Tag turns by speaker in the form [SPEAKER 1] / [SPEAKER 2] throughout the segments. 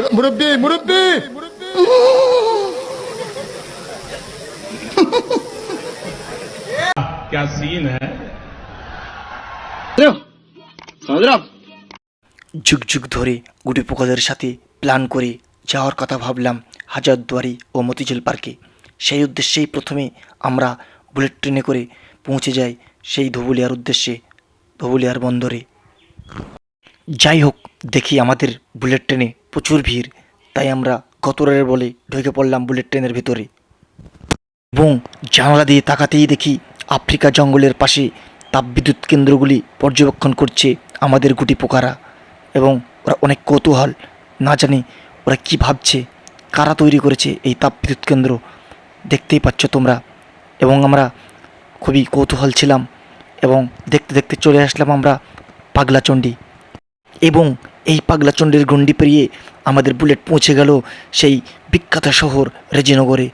[SPEAKER 1] মুরব্বী মুরব্বী
[SPEAKER 2] क्या सीन है
[SPEAKER 3] যুগ যুগ ধরে গুটি পোকাদের সাথে প্ল্যান করে যাওয়ার কথা ভাবলাম হাজারদুয়ারি ও মতিঝিল পার্কে সেই উদ্দেশ্যেই প্রথমে আমরা বুলেট ট্রেনে করে পৌঁছে যাই সেই ধবুলিয়ার উদ্দেশ্যে ধবুলিয়ার বন্দরে যাই হোক দেখি আমাদের বুলেট ট্রেনে প্রচুর ভিড়, তাই আমরা গতরের বলে ঢুকে পড়লাম বুলেট ট্রেনের ভিতরে। এবং জানালা দিয়ে তাকাতেই দেখি আফ্রিকা জঙ্গলের পাশে তাপবিদ্যুৎ কেন্দ্রগুলি পর্যবেক্ষণ করছে আমাদের গুটি পোকারা। এবং ওরা অনেক কৌতূহল, না জানি ওরা কি ভাবছে, কারা তৈরি করেছে এই তাপবিদ্যুৎ কেন্দ্র, দেখতেই পাচ্ছ তোমরা। এবং আমরা খুবই কৌতূহল ছিলাম এবং দেখতে দেখতে চলে আসলাম আমরা পাগলাচণ্ডী। এবং এই পাগলাচণ্ডীর গণ্ডি পেরিয়ে আমাদের বুলেট পৌঁছে গেল সেই বিখ্যাত শহর রেজিনগরে।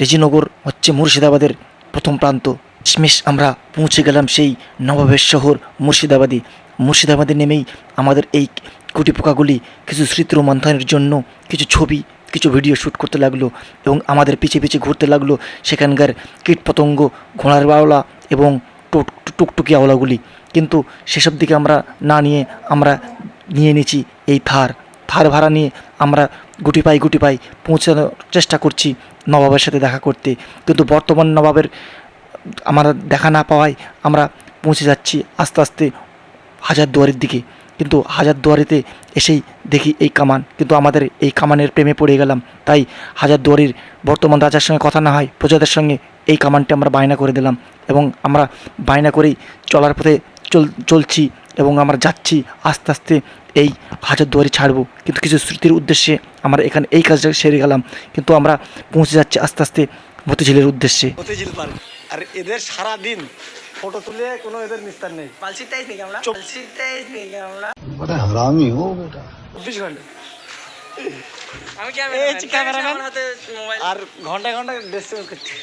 [SPEAKER 3] রেজিনগর হচ্ছে মুর্শিদাবাদের প্রথম প্রান্ত। শেষমেশ আমরা পৌঁছে গেলাম সেই নবাবের শহর মুর্শিদাবাদে। মুর্শিদাবাদে নেমেই আমাদের এই কুটি পোকাগুলি কিছু স্মৃতি রোমন্থনের জন্য কিছু ছবি, কিছু ভিডিও শ্যুট করতে লাগল এবং আমাদের পিছে পিছে ঘুরতে লাগল সেখানকার কীটপতঙ্গ, ঘোড়ার বাওলা এবং টুক- টুকটুকি আওলাগুলি কিন্তু সেসব দিকে আমরা না নিয়ে আমরা নিয়ে নিয়েছি এই থার থার ভাড়া নিয়ে আমরা গুটি পাই গুটি পাই পৌঁছানোর চেষ্টা করছি নবাবের সাথে দেখা করতে। কিন্তু বর্তমান নবাবের আমরা দেখা না পাওয়ায় আমরা পৌঁছে যাচ্ছি আস্তে আস্তে হাজারদুয়ারির দিকে। কিন্তু হাজারদুয়ারিতে এসেই দেখি এই কামান। কিন্তু আমাদের এই কামানের প্রেমে পড়ে গেলাম। তাই হাজারদুয়ারির বর্তমান রাজার সঙ্গে কথা না হয় প্রজাদের সঙ্গে এই কামানটি আমরা বায়না করে দিলাম এবং আমরা বায়না করেই চলার পথে চল, চলছি এবং আমরা যাচ্ছি আস্তে আস্তে এই হাজারদুয়ারি ছাড়বো। কিন্তু কিছু স্মৃতির উদ্দেশ্যে আমরা এখানে এই কাজটা সেরে গেলাম। কিন্তু আমরা পৌঁছে যাচ্ছি আস্তে আস্তে মতিঝিলের উদ্দেশ্যে।
[SPEAKER 4] মতিঝিল পার্ক। আর এদের সারা দিন ফটো তুলে কোনো এদের নিস্তার নেই।
[SPEAKER 5] পালসিটাইজ নাকি আমরা। পালসিটাইজ নাকি আমরা।
[SPEAKER 1] বড় হারামি হো বেটা।
[SPEAKER 4] চব্বিশ ঘণ্টা।
[SPEAKER 5] আমি মোবাইল।
[SPEAKER 4] আর ঘন্টায় ঘণ্টা ড্রেস চেঞ্জ করছে।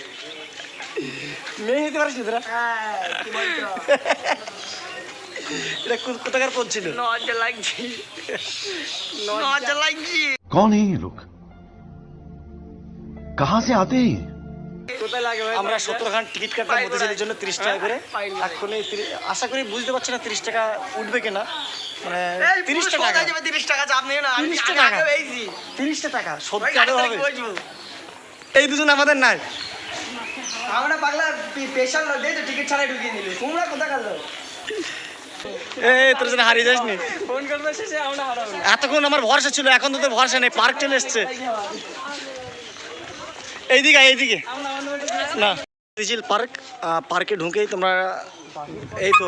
[SPEAKER 4] মেয়ে হতে পারিস তোরা?
[SPEAKER 5] হ্যাঁ কি বলছো
[SPEAKER 4] এটা কো- কোথাকার পড়ছিল
[SPEAKER 5] নজর লাগছি নজর লাগছি
[SPEAKER 1] कौन है ये लोग कहां से आते हैं ये?
[SPEAKER 5] কোথায় লাগে ভাই
[SPEAKER 4] আমরা সত্তর খান টিকিট কাটলাম
[SPEAKER 5] পাইল
[SPEAKER 4] মতিঝিলের
[SPEAKER 5] না।
[SPEAKER 4] জন্য তিরিশ টাকা করে
[SPEAKER 5] পাইল না।
[SPEAKER 4] এক্ষুনি তিরি- আশা করি বুঝতে পারছি না তিরিশ টাকা উঠবে কিনা মানে
[SPEAKER 5] এই
[SPEAKER 4] তিরিশ
[SPEAKER 5] 30
[SPEAKER 4] টাকা
[SPEAKER 5] টাকা যাবে 30 টাকা চাপ নিও না আমি
[SPEAKER 4] 30
[SPEAKER 5] আগে
[SPEAKER 4] টাকা।
[SPEAKER 5] আগে পেয়েছি
[SPEAKER 4] তিরিশটা টাকা
[SPEAKER 5] ভাই
[SPEAKER 4] সত্যি
[SPEAKER 5] গাড়ি
[SPEAKER 4] আরো
[SPEAKER 5] থেকে
[SPEAKER 4] হবে
[SPEAKER 5] বসবো
[SPEAKER 4] এই দুজন আমাদের নাই
[SPEAKER 5] আমরা পাগলা স্পেশাল না দিয়ে টিকিট ছাড়াই ঢুকিয়ে নিলি তোমরা কোথায় গেল
[SPEAKER 4] এই তোর জন্য হারিয়ে যাসনি। এতক্ষণ আমার ভরসা ছিল এখন তোদের ভরসা নেই পার্ক চলে এসছে। এইদিকে এইদিকে। না মতিঝিল পার্ক পার্কে ঢুকেই তোমরা এই তো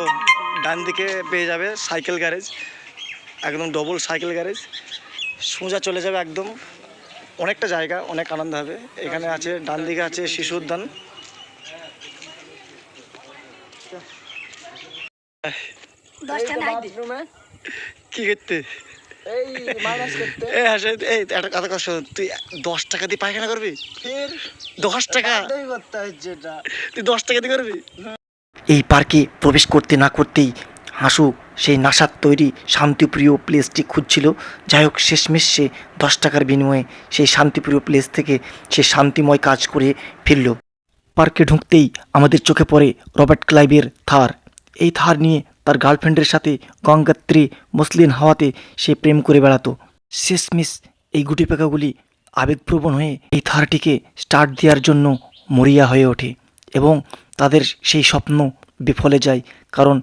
[SPEAKER 4] ডান দিকে পেয়ে যাবে সাইকেল গ্যারেজ একদম ডবল সাইকেল গ্যারেজ। সোজা চলে যাবে একদম অনেকটা জায়গা অনেক আনন্দ হবে। এখানে আছে ডান দিকে আছে শিশু উদ্যান।
[SPEAKER 5] বাথরুমে।
[SPEAKER 4] কি করতে?
[SPEAKER 5] এই মাইনাস করতে।
[SPEAKER 4] এই হাসে এই একটা কথা তুই দশ টাকা দিয়ে পায়খানা করবি? দশ টাকা? তুই দশ টাকা দিয়ে করবি?
[SPEAKER 3] এই পার্কে প্রবেশ করতে না করতেই হাসু সেই নাসার তৈরি শান্তিপ্রিয় প্লেসটি খুঁজছিল। যাই হোক শেষমেশ সে দশ টাকার বিনিময়ে সেই শান্তিপ্রিয় প্লেস থেকে সে শান্তিময় কাজ করে ফিরল। পার্কে ঢুকতেই আমাদের চোখে পড়ে রবার্ট ক্লাইভের থার। এই থার নিয়ে তার গার্লফ্রেন্ডের সাথে গঙ্গাত্রী মুসলিন হাওয়াতে সে প্রেম করে বেড়াতো। শেষমেশ এই গুটি পেকাগুলি আবেগপ্রবণ হয়ে এই থারটিকে স্টার্ট দেওয়ার জন্য মরিয়া হয়ে ওঠে এবং তাদের সেই স্বপ্ন বিফলে যায়, কারণ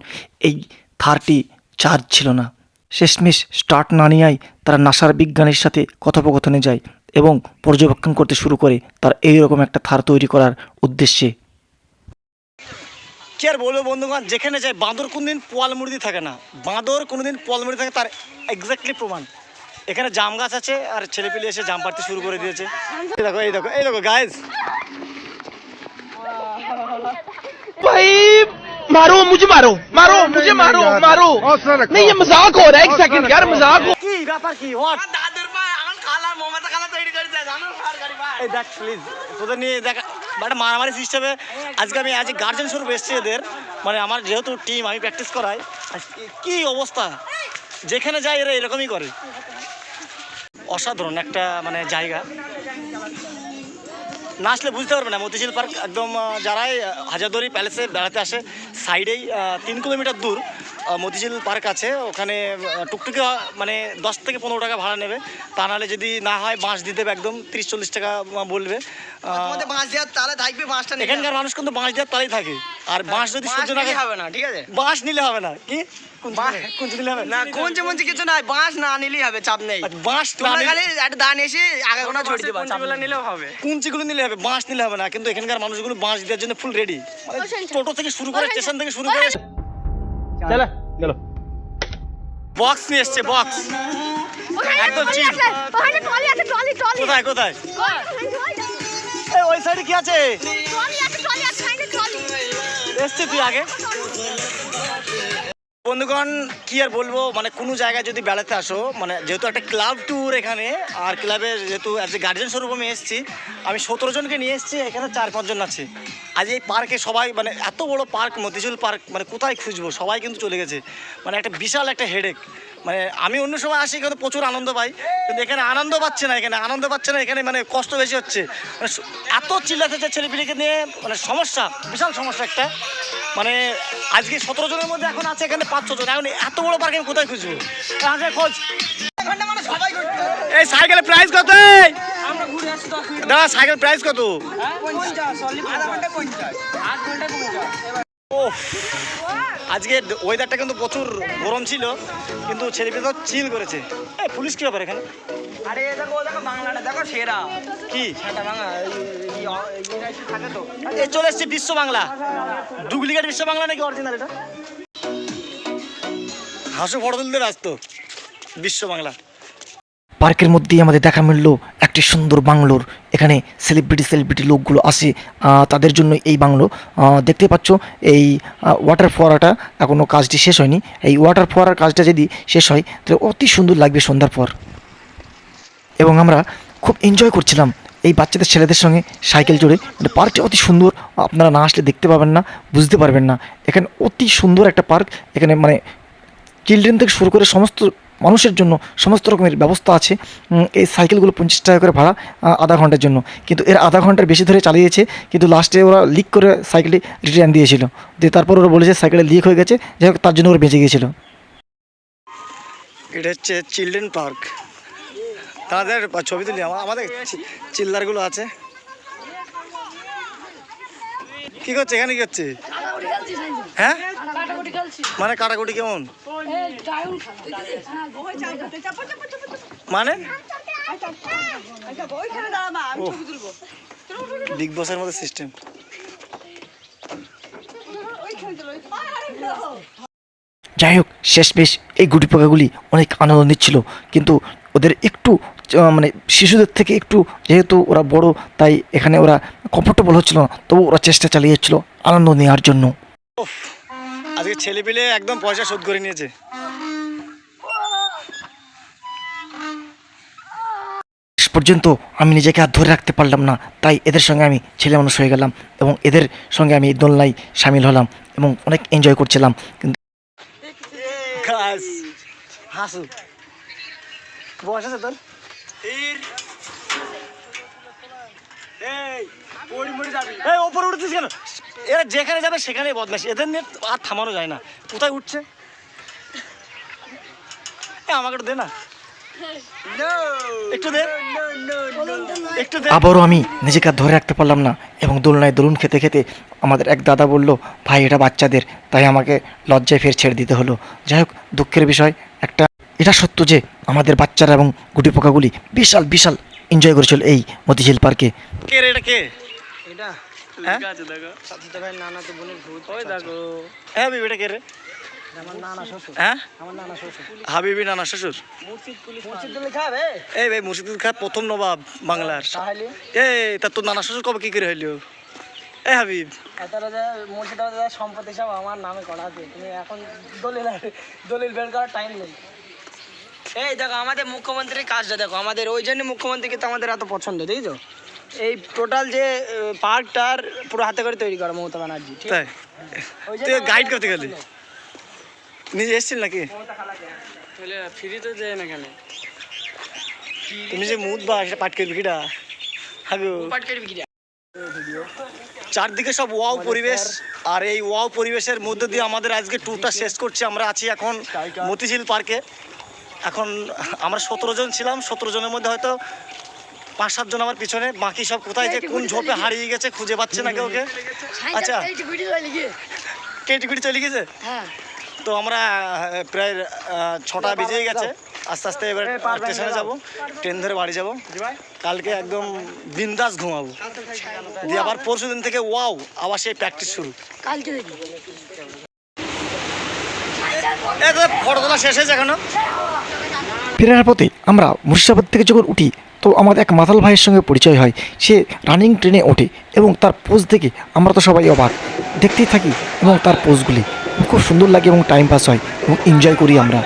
[SPEAKER 3] এই থারটি চার্জ ছিল না। শেষমেশ স্টার্ট না নেওয়ায় তারা নাসার বিজ্ঞানীর সাথে কথোপকথনে যায় এবং পর্যবেক্ষণ করতে শুরু করে তার এইরকম একটা থার তৈরি করার উদ্দেশ্যে।
[SPEAKER 4] কি আর বলবো বন্ধুগণ যেখানে যায় বাঁদর কোনদিন পোয়াল মুরগি থাকে না বাঁদর কোনোদিন পোয়াল মুরগি থাকে তার এক্স্যাক্টলি প্রমাণ এখানে জাম গাছ আছে আর ছেলেপিলে এসে জাম পাড়তে শুরু করে দিয়েছে এই দেখো এই দেখো এই দেখো গাইজ
[SPEAKER 6] भाई मारो मुझे मारो मारो मुझे मारो मारो नहीं ये मजाक हो रहा है एक सेकंड यार मजाक हो
[SPEAKER 4] কি ব্যাপার কি হোয়াট
[SPEAKER 5] দাদুর ভাই আমার খালা মোমাতা খালা তৈরি করে দেয় জানো ফার গাড়ি ভাই
[SPEAKER 4] এই দেখ প্লিজ তোদের নিয়ে দেখা একটা মারামারি সিস্টেমে আজকে আমি আজ গার্জেন স্বরূপ এসেছি এদের। মানে আমার যেহেতু টিম আমি প্র্যাকটিস করাই। আজকে কি অবস্থা? যেখানে যাই এরা এরকমই করে। অসাধারণ একটা মানে জায়গা। না আসলে বুঝতে পারবে না, মতিঝিল পার্ক একদম যারাই হাজারদুয়ারি প্যালেসে বেড়াতে আসে সাইডেই তিন কিলোমিটার দূর। মতিঝিল পার্ক আছে ওখানে টুকটুকে মানে দশ থেকে পনেরো টাকা ভাড়া নেবে। তা নাহলে যদি না হয় বাঁশ দিতে হবে একদম তিরিশ চল্লিশ টাকা বলবে।
[SPEAKER 5] বাঁশ দেওয়ার তালে থাকবে বাঁশটা
[SPEAKER 4] এখানকার মানুষ কিন্তু বাঁশ দেওয়ার তালেই থাকে। আর বাঁশ যদি সহ্য না
[SPEAKER 5] হবে না ঠিক আছে?
[SPEAKER 4] বাঁশ নিলে হবে না। কি?
[SPEAKER 5] বাঁশ-
[SPEAKER 4] কোন নিলে হবে?
[SPEAKER 5] না কোন যেমন কিছু নাই বাঁশ না নিলেই হবে চাপ নেই।
[SPEAKER 4] বাঁশ না
[SPEAKER 5] তোমরা
[SPEAKER 4] নিলে-
[SPEAKER 5] খালি একটা দান এসে আগে কোনো ছড়িয়ে দিবা চাপ নিলেও হবে।
[SPEAKER 4] কুঞ্চিগুলো নিলে হবে বাঁশ নিলে হবে না কিন্তু এখানকার মানুষগুলো বাঁশ দেওয়ার জন্য ফুল রেডি টোটো থেকে শুরু করে স্টেশন থেকে শুরু করে
[SPEAKER 6] চলে। গেল।
[SPEAKER 4] বক্স নিয়ে এসছে বক্স একদম চিপ
[SPEAKER 2] ওখানে ট্রলি আছে ট্রলি ট্রলি
[SPEAKER 4] কোথায় কোথায়? ওই সাইডে কি আছে? এসছে তুই আগে? বন্ধুগণ, কি আর বলব? মানে কোনো জায়গায় যদি বেড়াতে আসো মানে যেহেতু একটা ক্লাব ট্যুর এখানে, আর ক্লাবের যেহেতু অ্যাজ এ গার্জেন স্বরূপ আমি এসেছি, আমি সতেরো জনকে নিয়ে এসেছি, এখানে চার পাঁচজন আছে। আজ এই পার্কে সবাই মানে এত বড় পার্ক মতিঝুল পার্ক মানে কোথায় খুঁজবো? সবাই কিন্তু চলে গেছে। মানে একটা বিশাল একটা হেডেক মানে আমি অন্য সময় আসি, কিন্তু প্রচুর আনন্দ পাই। কিন্তু এখানে আনন্দ পাচ্ছে না, এখানে আনন্দ পাচ্ছে না, এখানে মানে কষ্ট বেশি হচ্ছে। মানে এত চিল্লাতে ছেলেপিলেকে নিয়ে মানে সমস্যা, বিশাল সমস্যা একটা। মানে আজকে সতেরো জনের মধ্যে এখন আছে এখানে পাঁচ জন এখন এত বড় পার্ক আমি কোথায় খুঁজবো? খোঁজ।
[SPEAKER 5] মানে
[SPEAKER 4] এই সাইকেলের প্রাইস কত দাদা সাইকেল প্রাইস কত? ও আজকে ওয়েদারটা কিন্তু প্রচুর গরম ছিল কিন্তু ছেলেপিলে তো চিল করেছে। এই পুলিশ কি ব্যাপার এখানে?
[SPEAKER 5] আরে দেখো দেখো বাংলাটা দেখো সেরা।
[SPEAKER 4] কি?
[SPEAKER 5] সেটা বাংলা এই- এই- এই- এই থাকে তো।
[SPEAKER 4] চলে এসছে বিশ্ব বাংলা। ডুপ্লিকেট বিশ্ব বাংলা নাকি অরিজিনাল এটা? হাসু ফটো তুলতে ব্যস্ত বিশ্ব বাংলা।
[SPEAKER 3] পার্কের মধ্যেই আমাদের দেখা মিললো একটি সুন্দর বাংলোর। এখানে সেলিব্রিটি সেলিব্রিটি লোকগুলো আসে আহ, তাদের জন্য এই বাংলো। দেখতে পাচ্ছ এই ওয়াটার ফোয়ারাটা এখনও কাজটি শেষ হয়নি। এই ওয়াটার ফোয়ারার কাজটা যদি শেষ হয় তাহলে অতি সুন্দর লাগবে সন্ধ্যার পর। এবং আমরা খুব এনজয় করছিলাম এই বাচ্চাদের ছেলেদের সঙ্গে সাইকেল চড়ে। মানে পার্কটি অতি সুন্দর। আপনারা না আসলে দেখতে পাবেন না, বুঝতে পারবেন না। এখানে অতি সুন্দর একটা পার্ক এখানে মানে চিলড্রেন থেকে শুরু করে সমস্ত মানুষের জন্য সমস্ত রকমের ব্যবস্থা আছে। এই সাইকেলগুলো পঞ্চাশ টাকা করে ভাড়া আধা ঘণ্টার জন্য। কিন্তু এর আধা ঘণ্টার বেশি ধরে চালিয়েছে। কিন্তু লাস্টে ওরা লিক করে সাইকেলটি রিটার্ন দিয়েছিল। দিয়ে তারপর ওরা বলেছে সাইকেলে লিক হয়ে গেছে। যাই হোক, তার জন্য ওরা বেঁচে গিয়েছিল।
[SPEAKER 4] এটা হচ্ছে চিলড্রেন পার্ক তাদের ছবি তুলি আমা- আমাদের চিল্লারগুলো আছে। কি করছে এখানে কি হচ্ছে হ্যাঁ? মানে কাটাকুটি কেমন? মানে? বিগ বসের মতো সিস্টেম
[SPEAKER 3] যাই হোক, শেষমেশ এই গুটি পোকাগুলি অনেক আনন্দ নিচ্ছিল, কিন্তু ওদের একটু মানে শিশুদের থেকে একটু যেহেতু ওরা বড় তাই এখানে ওরা কমফোর্টেবল হচ্ছিল না। তবু ওরা চেষ্টা চালিয়ে যাচ্ছিল আনন্দ নেওয়ার জন্য।
[SPEAKER 4] আজকে ছেলে পেলে একদম পয়সা শোধ করে নিয়েছে।
[SPEAKER 3] পর্যন্ত আমি নিজেকে আর ধরে রাখতে পারলাম না তাই এদের সঙ্গে আমি ছেলে মানুষ হয়ে গেলাম এবং এদের সঙ্গে আমি দোলনায় সামিল হলাম এবং অনেক এনজয় করছিলাম। কিন্তু
[SPEAKER 4] হাসু। বয়স আছে তোর? এই ওপরে উঠছিস কেন? এরা যেখানে যাবে সেখানেই বদমাস এদের নিয়ে আর থামানো যায় না। কোথায় উঠছে? আমাকে দে না।
[SPEAKER 3] আবারও আমি নিজেকে আর ধরে রাখতে পারলাম না। এবং দোলনায় দোলন খেতে খেতে আমাদের এক দাদা বলল ভাই এটা বাচ্চাদের। তাই আমাকে লজ্জায় ফের ছেড়ে দিতে হলো। যাই হোক দুঃখের বিষয় একটা এটা সত্য যে আমাদের বাচ্চারা এবং গুটি পোকাগুলি বিশাল বিশাল এনজয় করেছিল এই মতিঝিল পার্কে
[SPEAKER 4] কে রে এটা কে?
[SPEAKER 5] এটা সাথে ভাই নানা তো বোনের ভূত। ওই দেখো।
[SPEAKER 4] বিবি এটা কে রে?
[SPEAKER 5] আমার নানা শ্বশুর। আমার নানা শ্বশুর।
[SPEAKER 4] হাবিবি নানা শ্বশুর?
[SPEAKER 5] মুর্শিদ পুলিশ মুর্শিদ দিলে খাবে?
[SPEAKER 4] এই ভাই মুর্শিদুল খান প্রথম নবাব বাংলার।
[SPEAKER 5] তাহলে?
[SPEAKER 4] এই তা তোর নানা শ্বশুর কবে কি করে হইল? হাবিব।
[SPEAKER 5] সম্পত্তি সব আমার নামে করা আছে। তুমি এখন দলিল দলিল বের করার টাইম নেই। এই দেখো আমাদের মুখ্যমন্ত্রীর কাজটা দেখো। আমাদের ওই জন্য মুখ্যমন্ত্রীকে তো আমাদের এত পছন্দ তাই তো এই টোটাল যে পার্কটার পুরো হাতে করে তৈরি করা মমতা ব্যানার্জি
[SPEAKER 4] তাই? তুই গাইড করতে গেলি? নিজে এসেছিল নাকি?
[SPEAKER 5] ফ্রি তো দেয় না কেন?
[SPEAKER 4] তুমি যে মুদ বা সেটা পাটকেল বিকিটা হাগু।
[SPEAKER 5] পাটকের বিক্রি
[SPEAKER 4] চারদিকে সব ওয়াও পরিবেশ আর এই ওয়াও পরিবেশের মধ্যে দিয়ে আমাদের আজকে ট্যুরটা শেষ করছি। আমরা আছি এখন মতিঝিল পার্কে এখন আমরা সতেরো জন ছিলাম সতেরো জনের মধ্যে হয়তো পাঁচ সাতজন আমার পিছনে। বাকি সব কোথায় যে কোন ঝোপে হারিয়ে গেছে খুঁজে পাচ্ছে না কেউ ওকে আচ্ছা। কেটিকুটি চলে গেছে তো আমরা প্রায় ছটা বেজেই গেছে। আস্তে আস্তে এবার স্টেশনে যাব। ট্রেন ধরে বাড়ি যাব। কালকে একদম বিন্দাস ঘুমাবো। দিয়ে আবার পরশু দিন থেকে ওয়াও আবার সেই প্র্যাকটিস শুরু।
[SPEAKER 2] কালকে
[SPEAKER 3] ফেরার পথে আমরা মুর্শিদাবাদ থেকে যখন উঠি, তো আমাদের এক মাতাল ভাইয়ের সঙ্গে পরিচয় হয়। সে রানিং ট্রেনে ওঠে এবং তার পোজ দেখে আমরা তো সবাই অবাক। দেখতেই থাকি এবং তার পোজগুলি খুব সুন্দর লাগে এবং টাইম পাস হয় এবং এনজয় করি আমরা।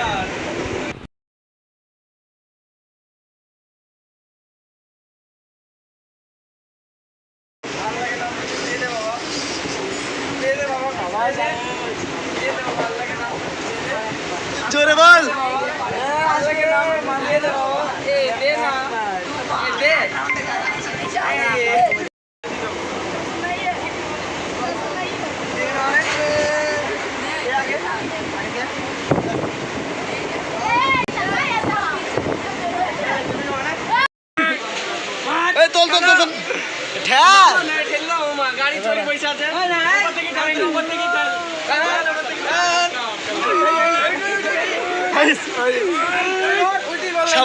[SPEAKER 4] জোরে বল এই তোল তোল তোল তোল ঠ্যাল
[SPEAKER 5] গাড়ি চলে পয়সা আছে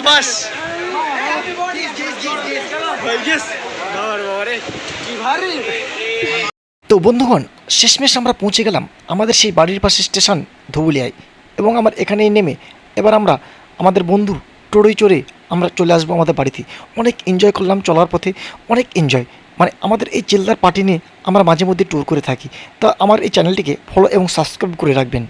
[SPEAKER 4] সাবাস।
[SPEAKER 3] তো বন্ধুগণ, শেষমেশ আমরা পৌঁছে গেলাম আমাদের সেই বাড়ির পাশে স্টেশন ধুবুলিয়ায় এবং আমার এখানেই নেমে এবার আমরা আমাদের বন্ধু টোড়ই চড়ে আমরা চলে আসব আমাদের বাড়িতে। অনেক এনজয় করলাম চলার পথে, অনেক এনজয় মানে আমাদের এই চিল্লার পার্টি নিয়ে আমরা মাঝে মধ্যে ট্যুর করে থাকি। তা আমার এই চ্যানেলটিকে ফলো এবং সাবস্ক্রাইব করে রাখবেন।